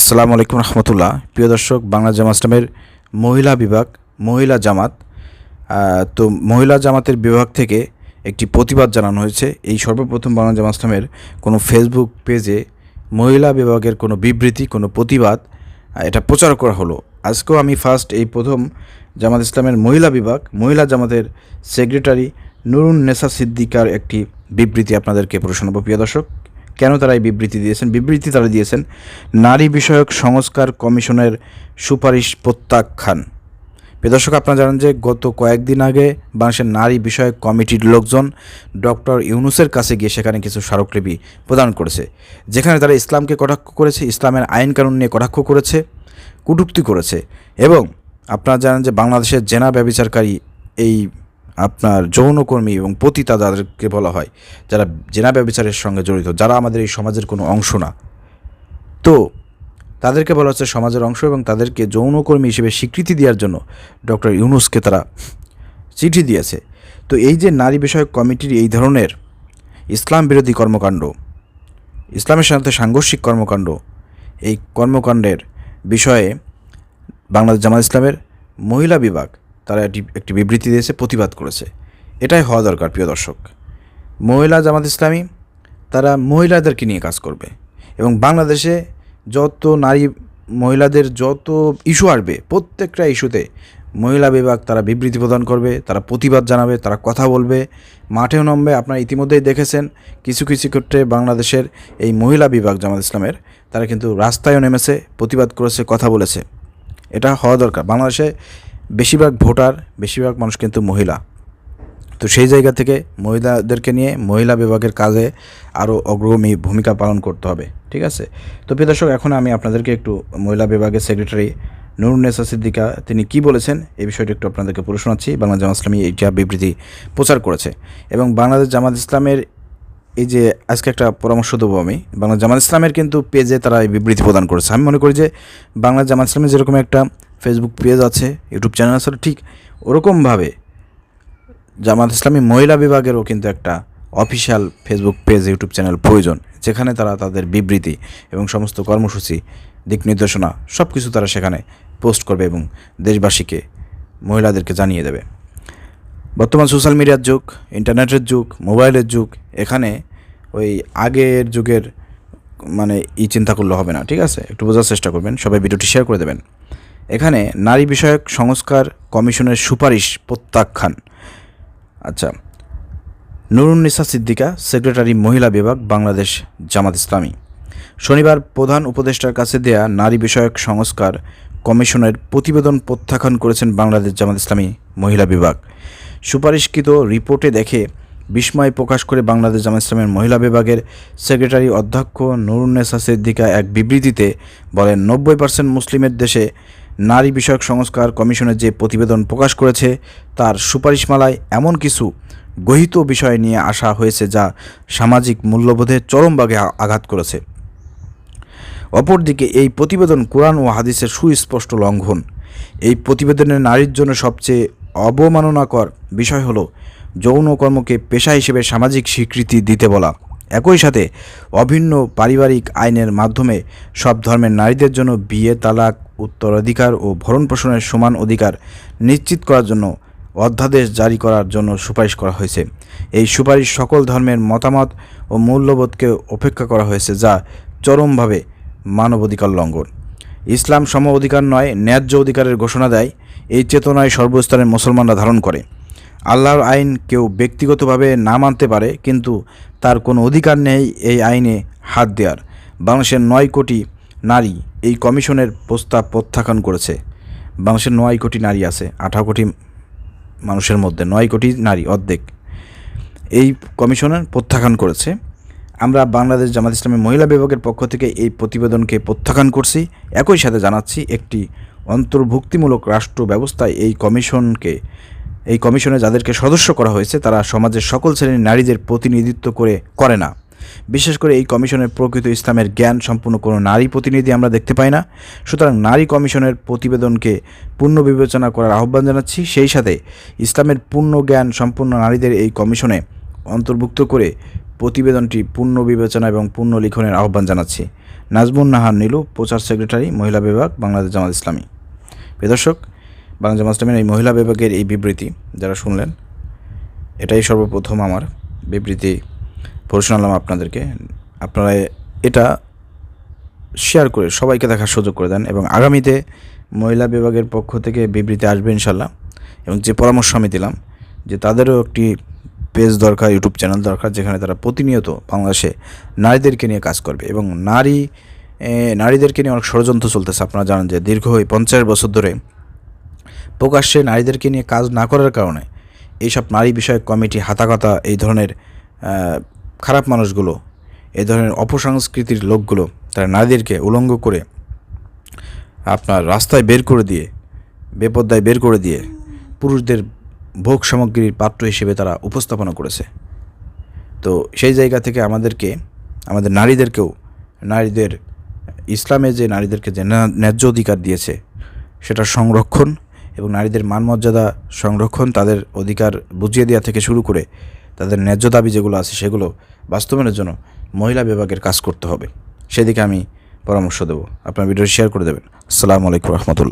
আসসালামু আলাইকুম রহমতুল্লাহ। প্রিয় দর্শক, বাংলা জামাত ইসলামের মহিলা বিভাগ, মহিলা জামাত তো মহিলা জামাতের বিভাগ থেকে একটি প্রতিবাদ জানানো হয়েছে। এই সর্বপ্রথম বাংলা জামাত ইসলামের কোনো ফেসবুক পেজে মহিলা বিভাগের কোনো বিবৃতি, কোনো প্রতিবাদ এটা প্রচার করা হলো। আজকেও আমি ফার্স্ট এই প্রথম জামাত ইসলামের মহিলা বিভাগ, মহিলা জামাতের সেক্রেটারি নুরুন নেসা সিদ্দিকার একটি বিবৃতি আপনাদেরকে প্রশোনাবো প্রিয় দর্শক কেন তারা এই বিবৃতি দিয়েছেন? বিবৃতি তারা দিয়েছেন, নারী বিষয়ক সংস্কার কমিশনের সুপারিশ প্রত্যাখ্যান। প্রিয় দর্শক, আপনারা জানেন যে গত কয়েকদিন আগে বাংলাদেশের নারী বিষয়ক কমিটির লোকজন ডক্টর ইউনুসের কাছে গিয়ে সেখানে কিছু স্মারকলিপি প্রদান করেছে, যেখানে তারা ইসলামকে কটাক্ষ করেছে, ইসলামের আইন কানুন নিয়ে কটাক্ষ করেছে, কটূক্তি করেছে এবং আপনারা জানেন যে বাংলাদেশের জেনা ব্যবিচারকারী এই আপনার যৌনকর্মী এবং পতিতা যাদেরকে বলা হয়, যারা জেনা ব্যবিচারের সঙ্গে জড়িত, যারা আমাদের এই সমাজের কোনো অংশ না। তো, তাদেরকে বলা হচ্ছে সমাজের অংশ এবং তাদেরকে যৌনকর্মী হিসেবে স্বীকৃতি দেওয়ার জন্য ডক্টর ইউনুসকে তারা চিঠি দিয়েছে। তো এই যে নারী বিষয়ক কমিটির এই ধরনের ইসলাম বিরোধী কর্মকাণ্ড, ইসলামের সাথে সাংঘর্ষিক কর্মকাণ্ড, এই কর্মকাণ্ডের বিষয়ে বাংলাদেশ জামাত ইসলামের মহিলা বিভাগ তারা একটি বিবৃতি দিয়েছে, প্রতিবাদ করেছে। এটাই হওয়া দরকার, প্রিয় দর্শক। মহিলা জামাত ইসলামী, তারা মহিলাদেরকে নিয়ে কাজ করবে এবং বাংলাদেশে যত নারী, মহিলাদের যত ইস্যু আসবে, প্রত্যেকটা ইস্যুতে মহিলা বিভাগ তারা বিবৃতি প্রদান করবে, তারা প্রতিবাদ জানাবে, তারা কথা বলবে। মাঠেও নামবে, আপনারা ইতিমধ্যেই দেখেছেন, কিছু কিছু ক্ষেত্রে বাংলাদেশের এই মহিলা বিভাগ জামাত ইসলামের, তারা কিন্তু রাস্তায়ও নেমেছে, প্রতিবাদ করেছে, কথা বলেছে। এটা হওয়া দরকার। বাংলাদেশে বেশিরভাগ ভোটার, বেশিরভাগ মানুষ কিন্তু মহিলা। তো সেই জায়গা থেকে মহিলাদেরকে নিয়ে মহিলা বিভাগের কাজে আরও অগ্রগমী ভূমিকা পালন করতে হবে, ঠিক আছে? তো প্রিয় দর্শক, এখন আমি আপনাদেরকে একটু মহিলা বিভাগের সেক্রেটারি নুরুন্নেসা সিদ্দিকা, তিনি কি বলেছেন এই বিষয়টি একটু আপনাদেরকে পুরো শোনাচ্ছি। বাংলা জামাত ইসলামী এইটা বিবৃতি প্রচার করেছে এবং বাংলাদেশ জামাত ইসলামের এই যে আজকে একটা পরামর্শ দেবো আমি, বাংলা জামাত ইসলামের কিন্তু পেজে তারা এই বিবৃতি প্রদান করেছে। আমি মনে করি যে বাংলা জামাত ইসলামের যেরকম একটা ফেসবুক পেজ আছে ইউটিউব চ্যানেল আছে ঠিক ওরকমভাবে জামাত ইসলামী মহিলা বিভাগেরও কিন্তু একটা official Facebook page YouTube channel প্রয়োজন, যেখানে তারা তাদের বিবৃতি এবং সমস্ত কর্মসূচি, দিক নির্দেশনা সব কিছু তারা সেখানে পোস্ট করবে এবং দেশবাসীকে, মহিলাদেরকে জানিয়ে দেবে। বর্তমান সোশ্যাল মিডিয়ার যুগ, ইন্টারনেটের যুগ, মোবাইলের যুগ, এখানে ওই আগের যুগের মানে ই চিন্তা করলে হবে না, ঠিক আছে? একটু বোঝার চেষ্টা করবেন, সবাই ভিডিওটি শেয়ার করে দেবেন। এখানে নারী বিষয়ক সংস্কার কমিশনের সুপারিশ প্রত্যাখ্যান। আচ্ছা নুরুন্নিসা সিদ্দিকা, সেক্রেটারি মহিলা বিভাগ, বাংলাদেশ জামাত ইসলামী। শনিবার প্রধান উপদেষ্টার কাছে দেয়া নারী বিষয়ক সংস্কার কমিশনের প্রতিবেদন প্রত্যাখ্যান করেছেন বাংলাদেশ জামাত ইসলামী মহিলা বিভাগ। সুপারিশকৃত রিপোর্টে দেখে বিস্ময় প্রকাশ করে বাংলাদেশ জামাত ইসলামের মহিলা বিভাগের সেক্রেটারি অধ্যক্ষ নুরুন্নেসা সিদ্দিকা এক বিবৃতিতে বলেন, নব্বই পার্সেন্ট মুসলিমের দেশে নারী বিষয়ক সংস্কার কমিশনের যে প্রতিবেদন প্রকাশ করেছে, তার সুপারিশমালায় এমন কিছু গহিত বিষয় নিয়ে আসা হয়েছে যা সামাজিক মূল্যবোধে চরমভাবে আ- আঘাত করেছে। অপরদিকে, এই প্রতিবেদন কোরআন ও হাদিসের সুস্পষ্ট লঙ্ঘন। এই প্রতিবেদনে নারীর জন্য সবচেয়ে অবমাননাকর বিষয় হলো যৌন কর্মকে পেশা হিসেবে সামাজিক স্বীকৃতি দিতে বলা। একই সাথে অভিন্ন পারিবারিক আইনের মাধ্যমে সব ধর্মের নারীদের জন্য বিয়ে, তালাক, উত্তরাধিকার ও ভরণ পোষণের সমান অধিকার নিশ্চিত করার জন্য অধ্যাদেশ জারি করার জন্য সুপারিশ করা হয়েছে। এই সুপারিশ সকল ধর্মের মতামত ও মূল্যবোধকে উপেক্ষা করা হয়েছে যা চরমভাবে মানবাধিকার লঙ্ঘন। ইসলাম সম অধিকার নয়, ন্যায্য অধিকারের ঘোষণা দেয় এই চেতনায় সর্বস্তরের মুসলমানরা ধারণ করে। আল্লাহর আইন কেউ ব্যক্তিগতভাবে না মানতে পারে, কিন্তু তার কোনো অধিকার নেই এই আইনে হাত দেওয়ার বাংলাদেশের নয় কোটি নারী এই কমিশনের প্রস্তাব প্রত্যাখ্যান করেছে। বাংলাদেশের নয় কোটি নারী আছে, আঠারো কোটি মানুষের মধ্যে নয় কোটি নারী অর্ধেক এই কমিশনের প্রত্যাখ্যান করেছে। আমরা বাংলাদেশ জামাত ইসলামের মহিলা বিভাগের পক্ষ থেকে এই প্রতিবেদনকে প্রত্যাখ্যান করছি। একই সাথে জানাচ্ছি একটি অন্তর্ভুক্তিমূলক রাষ্ট্র ব্যবস্থায় এই কমিশনকে, এই কমিশনে যাদেরকে সদস্য করা হয়েছে, তারা সমাজের সকল শ্রেণির নারীদের প্রতিনিধিত্ব করে করে না। বিশেষ করে এই কমিশনের প্রকৃত ইসলামের জ্ঞান সম্পূর্ণ কোনো নারী প্রতিনিধি আমরা দেখতে পাই না। সুতরাং নারী কমিশনের প্রতিবেদনকে পূর্ণ বিবেচনা করার আহ্বান জানাচ্ছি। সেই সাথে ইসলামের পূর্ণ জ্ঞান সম্পূর্ণ নারীদের এই কমিশনে অন্তর্ভুক্ত করে প্রতিবেদনটি পূর্ণ বিবেচনা এবং পূর্ণ লিখনের আহ্বান জানাচ্ছি। নাজমুন নাহার নীলু, প্রচার সেক্রেটারি, মহিলা বিভাগ, বাংলাদেশ জামাত ইসলামী। প্রিয় দর্শক, বাংলাদেশ জামাত এই মহিলা বিভাগের এই বিবৃতি যারা শুনলেন, এটাই সর্বপ্রথম আমার বিবৃতি পড়ে শোনালাম আপনাদেরকে। আপনারা এটা শেয়ার করে সবাইকে দেখার সুযোগ করে দেন এবং আগামীতে মহিলা বিভাগের পক্ষ থেকে বিবৃতি আসবে ইনশাল্লাহ এবং যে পরামর্শ আমি দিলাম, যে তাদেরও একটি পেজ দরকার ইউটিউব চ্যানেল দরকার, যেখানে তারা প্রতিনিয়ত বাংলাদেশে নারীদেরকে নিয়ে কাজ করবে এবং নারী নারীদেরকে নিয়ে অনেক ষড়যন্ত্র চলতেছে। আপনারা জানেন যে দীর্ঘ পঞ্চাশ বছর ধরে প্রকাশ্যে নারীদেরকে নিয়ে কাজ না করার কারণে এইসব নারী বিষয়ক কমিটি হাতাকাতা এই ধরনের খারাপ মানুষগুলো, এই ধরনের অপসংস্কৃতির লোকগুলো তারা নারীদেরকে উলঙ্গ করে আপনার রাস্তায় বের করে দিয়ে, বেপদ্দায় বের করে দিয়ে পুরুষদের ভোগ সামগ্রীর পাত্র হিসেবে তারা উপস্থাপনা করেছে। তো সেই জায়গা থেকে আমাদেরকে, আমাদের নারীদেরকেও, নারীদের ইসলামে যে নারীদেরকে যে ন্যায্য অধিকার দিয়েছে, সেটা সংরক্ষণ এবং নারীদের মান মর্যাদা সংরক্ষণ তাদের অধিকার বুঝিয়ে দেওয়া থেকে শুরু করে তাদের ন্যায্য দাবি যেগুলো আছে সেগুলো বাস্তবায়নের জন্য মহিলা বিভাগের কাজ করতে হবে। সেদিকে আমি পরামর্শ দেবো। আপনার ভিডিও শেয়ার করে দেবেন। আসসালামু আলাইকুম রহমতুল্লাহ।